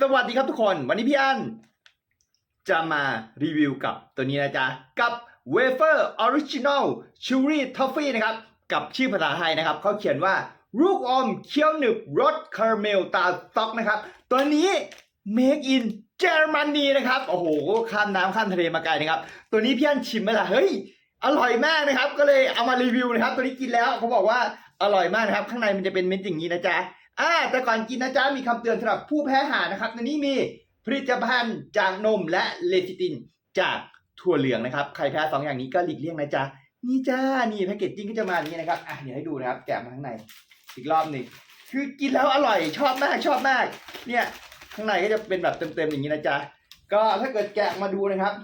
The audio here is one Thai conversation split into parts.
สวัสดีครับทุกคน วันนี้พี่อันจะมารีวิวกับตัวนี้นะจ๊ะ กับเวเฟอร์ออริจินอลชูรี่ทอฟฟี่นะครับ กับชื่อภาษาไทยนะครับ เขาเขียนว่าลูกอมเคี้ยวหนึบรสคาราเมลตาสต็อกนะครับ ตัวนี้ Make in เยอรมนีนะครับ โอ้โห ข้ามน้ำข้ามทะเลมาไกลนะครับ ตัวนี้พี่อันชิมไหมล่ะเฮ้ย อร่อยมากนะครับ ก็เลยเอามารีวิวนะครับ ตัวนี้กินแล้วเขาบอกว่าอร่อยมากนะครับ ข้างในมันจะเป็นเม็ดอย่างนี้นะจ๊ะ อ่าแต่ก่อนกินนะจ๊ะมีคำเตือนสำหรับผู้แพ้อาหารนะครับในนี้มีผลิตภัณฑ์จากนมและเลจิตินจากถั่วเหลืองนะครับ ใครแพ้สองอย่างนี้ก็หลีกเลี่ยงนะจ๊ะนี่จ้านี่แพคเกจจิ้งก็จะมาอย่างนี้นะครับอะเดี๋ยวให้ดูนะครับแกะมาข้างในอีกรอบหนึ่งคือกินแล้วอร่อยชอบมากชอบมาก เนี่ยข้างในก็จะเป็นแบบเต็มๆอย่างนี้นะจ๊ะก็ถ้าเกิดแกะมาดูนะครับ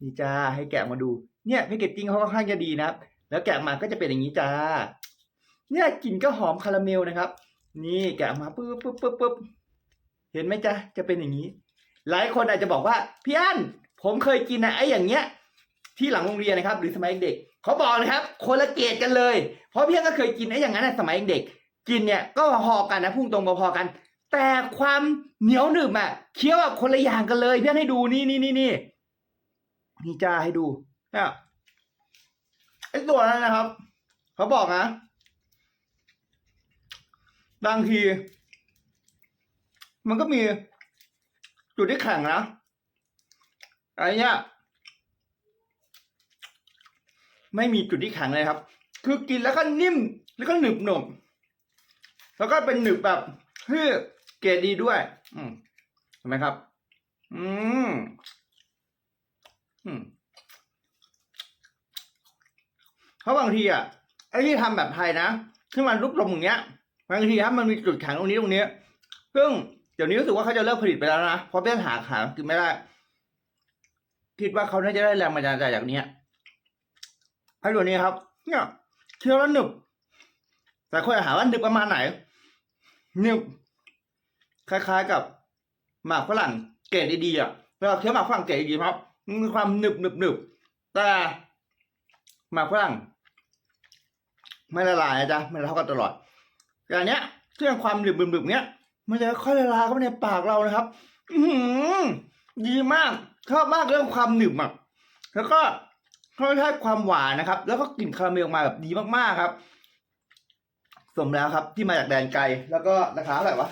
นี่จ้าให้แกะมาดู เนี่ยแพคเกจจิ้งเขาค่อนข้างจะดีนะครับ แล้วแกะมาก็จะเป็นอย่างนี้จ้า เนี่ยกลิ่นก็หอมคาราเมลนะครับ นี่แกะออกมาปุ๊บปุ๊บปุ๊บปุ๊บเห็นไหมจ๊ะจะเป็นอย่างนี้ หลายคนอาจจะบอกว่าพี่อั้นผมเคยกินนะไอ้อย่างเงี้ย ที่หลังโรงเรียนนะครับ หรือสมัยเด็กเขาบอกนะครับ คนละเกรดกันเลย เพราะพี่อั้นก็เคยกินไอ้อย่างนั้นนะสมัยเด็ก กินเนี่ยก็พอกันนะพุ่งตรงพอกัน แต่ความเหนียวหนึบอะเคี้ยวอะคนละอย่างกันเลยพี่อั้นให้ดูนี่นี่นี่นี่นี่จ้าให้ดูเนี่ยไอ้ตัวนั้นนะครับเขาบอกนะ บางที มันก็มีจุดที่แข็งนะอะไรเนี้ยไม่มีจุดที่แข็งเลยครับ คือกินแล้วก็นิ่มแล้วก็หนึบหนบแล้วก็เป็นหนึบแบบที่เกรดดีด้วย อืมเห็นไหมครับ อืมอืมเพราะบางทีอะไอ้ที่ทำแบบไทยนะที่มันรูปทรงอย่างเงี้ย บางทีครับมันมีจุดแข็งตรงนี้ตรงนี้ซึ่งเดี๋ยวนี้รู้สึกว่าเขาจะเลิกผลิตไปแล้วนะเพราะเพื่อนหาหากินไม่ได้ คิดว่าเขาน่าจะได้แรงบันดาลใจจากนี้ให้ตัวนี้ครับ เนี่ยเคี้ยวแล้วหนึบแต่คนหาว่าหนึบประมาณไหนหนึบคล้ายๆกับหมากฝรั่งเกรดดีๆอะเวลาเคี้ยวหมากฝรั่งเกรดดีๆครับมีความหนึบหนึบหนึบแต่หมากฝรั่งไม่ละลายนะจ๊ะไม่ละเท่ากันตลอด แต่อันเนี้ยที่เป็นความหนึบๆๆเนี้ย มันจะค่อยละลายเข้าไปในปากเรานะครับ อืดีมากชอบมากเรื่องความหนึบอะแล้วก็รสชาติความหวานนะครับ แล้วก็กลิ่นคาราเมลมาแบบดีมากๆครับ สมแล้วครับที่มาจากแดนไกล แล้วก็ราคาเท่าไหร่วะ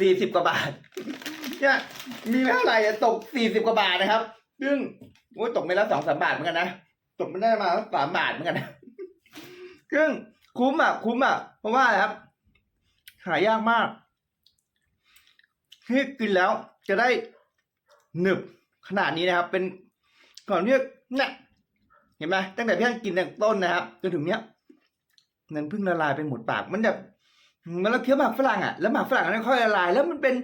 สี่สิบกว่าบาท เนี่ยมีเท่าไหร่อะตกสี่สิบกว่าบาทนะครับ ซึ่งโอ้ยตกไปแล้วสองสามบาทเหมือนกันนะ ตกไม่ได้มาสามบาทเหมือนกันนะซึ่ง คุ้มอะ คุ้มอะ เพราะว่าอะไรครับ หายากมากที่กินแล้วจะได้หนึบขนาดนี้นะครับ เป็นก่อนที่เนี่ยเห็นไหมตั้งแต่พี่ท่านกินตั้งต้นนะครับจนถึงเนี้ยนั้นเพิ่งละลายไปหมดปาก มันแบบมันเราเคี้ยวหมากฝรั่งอะแล้วหมากฝรั่งนั้นค่อยละลาย แล้วมันเป็น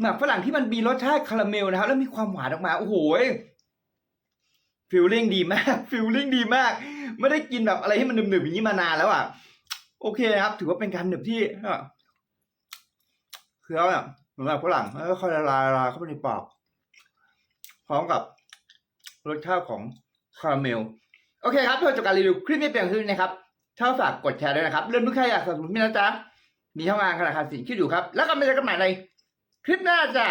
หมากฝรั่งที่มันมีรสชาติคาราเมลนะครับ แล้วมีความหวานออกมาโอ้โหฟิลลิ่งดีมากฟิลลิ่งดีมาก ไม่ได้กินแบบอะไรที่มันหนึบๆอย่างนี้มานานแล้วอะ โอเคครับ ถือว่าเป็นการหนึบที่เอ่อเคี้ยวเนี่ยเหมือนแบบฝรั่งแล้วก็ค่อยละลายละลายเข้าไปในปากพร้อมกับรสชาติของคาราเมล โอเคครับเพื่อจบการรีวิวคลิปนี้เพียงเท่านี้นะครับถ้าฝากกดแชร์ด้วยนะครับ เรื่องทุกใครอยากสนับสนุนพี่นะจ๊ะมีช่องทางขนาดคันสินคิดอยู่ครับ แล้วก็ไม่เจอกันใหม่ในคลิปหน้าจ้ะ